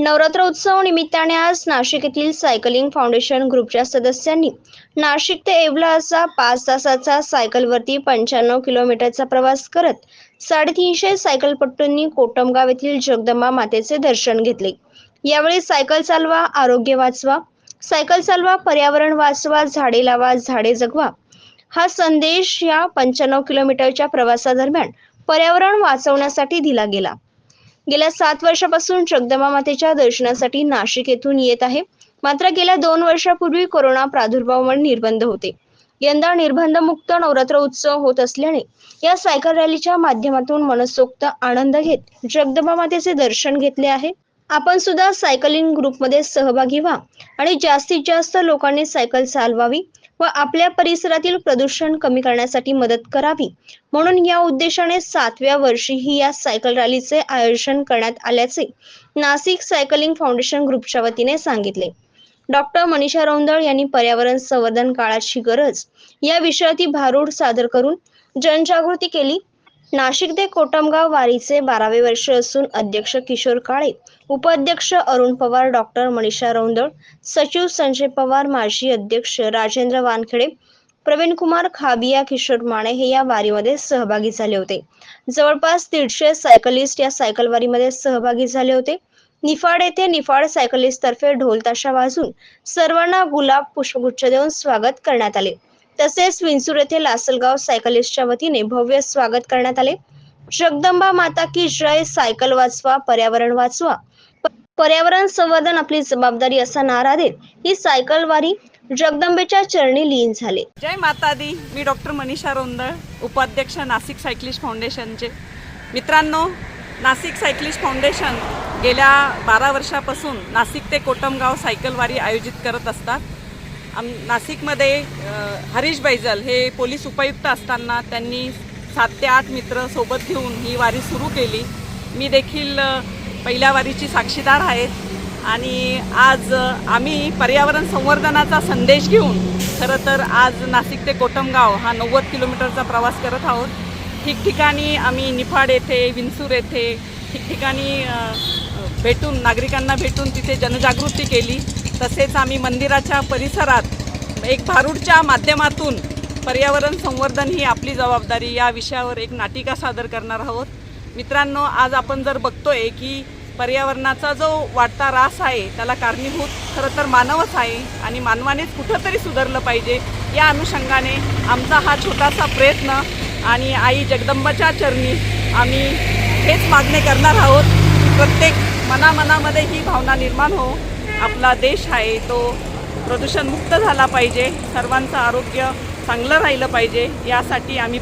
नवरात्र उत्सव निमित्ताने आज नाशिक येथील सायकलिंग फाउंडेशन ग्रुपच्या सदस्यांनी नाशिक ते येवला असा पाच तासाचा सायकलवरती पंच्याण्णव किलोमीटरचा प्रवास करत साडेतीनशे सायकलपट्टूंनी कोटमगाव येथील जगदंबा मातेचे दर्शन घेतले. यावेळी सायकल चालवा आरोग्य वाचवा सायकल चालवा पर्यावरण वाचवा झाडे लावा झाडे जगवा. हा संदेश या पंच्याण्णव किलोमीटरच्या प्रवासादरम्यान पर्यावरण वाचवण्यासाठी दिला गेला. गेल्या सात वर्षापासून जगदंबा मातेच्या दर्शनासाठी नाशिक येथून येत आहे. मात्र गेल्या दोन वर्षापूर्वी कोरोना प्रादुर्भावामुळे निर्बंध होते. यंदा निर्बंधमुक्त नवरात्र उत्सव होत असल्याने या सायकल रॅलीच्या माध्यमातून मनसोक्त आनंद घेत जगदंबा मातेचे दर्शन घेतले आहे. आपण सुद्धा सायकलिंग ग्रुपमध्ये सहभागी व्हा आणि जास्तीत जास्त लोकांनी सायकल चालवावी व आपल्या परिसरातील प्रदूषण कमी करण्यासाठी मदत करावी. म्हणून या उद्देशाने सातव्या वर्षीही या सायकल रॅलीचे आयोजन करण्यात आल्याचे नाशिक सायकलिंग फाउंडेशन ग्रुपच्या वतीने सांगितले. डॉक्टर मनीषा रौंदळ यांनी पर्यावरण संवर्धन काळाची गरज या विषयातील भारूड सादर करून जनजागृती केली. नाशिक ते कोटमगाव वारीचे बारावे वर्ष असून अध्यक्ष किशोर काळे उपाध्यक्ष अरुण पवार डॉक्टर मनीषा रौंदळ सचिव संजय पवार माजी अध्यक्ष राजेंद्र वानखेडे प्रवीण कुमार खाबिया किशोर माने हे या वारीमध्ये सहभागी झाले होते. जवळपास दीडशे सायकलिस्ट या सायकल वारीमध्ये सहभागी झाले होते. निफाड येथे निफाड सायकलिस्ट तर्फे ढोलताशा वाजून सर्वांना गुलाब पुष्पगुच्छ देऊन स्वागत करण्यात आले. तसेच विंचूर येथे लासलगाव सायकलिस्टच्या वतीने भव्य स्वागत करण्यात आले. जगदंबा माता की जय सायकल वाचवा पर्यावरण वाचवा. पर्यावरण संवर्धन आपली जबाबदारी असा नारा देत ही सायकल वारी जगदंबेच्या चरणी लीन झाले. जय माता दी मी डॉक्टर मनीषा रोंदळ उपाध्यक्ष नाशिक सायक्लिस्ट फाउंडेशनचे. मित्रांनो नाशिक सायक्लिस्ट फाउंडेशन गेल्या बारा वर्षापासून नाशिक ते कोटमगाव सायकल वारी आयोजित करत असतात. आम नाशिकमध्ये हरीश बैजल हे पोलीस उपायुक्त असताना त्यांनी सात ते आठ मित्र सोबत घेऊन ही वारी सुरू केली. मी देखील पहिल्या वारीची साक्षीदार आहेत आणि आज आम्ही पर्यावरण संवर्धनाचा संदेश घेऊन खरं तर आज नाशिक ते कोटमगाव हा नव्वद किलोमीटरचा प्रवास करत आहोत. ठिकठिकाणी आम्ही निफाड येथे विंसूर येथे ठिकठिकाणी भेटून नागरिकांना भेटून तिथे जनजागृती केली. तसेच आम्ही मंदिराच्या परिसरात एक भारूडच्या माध्यमातून पर्यावरण संवर्धन ही आपली जबाबदारी या विषयावर एक नाटिका सादर करणार आहोत. मित्रांनो आज आपण जर बघतोय की पर्यावरणाचा जो वाढता ऱ्हास आहे त्याला कारणीभूत खरं तर मानवच आहे आणि मानवानेच कुठंतरी सुधारलं पाहिजे या अनुषंगाने आमचा हा छोटासा प्रयत्न आणि आई जगदंबाच्या चरणी आम्ही हेच मागणे करणार आहोत प्रत्येक मनामनामध्ये ही भावना निर्माण हो. आपला देश आहे तो प्रदूषणमुक्त झाला पाहिजे. सर्वांचं आरोग्य चांगलं राहिलं पाहिजे. यासाठी आम्ही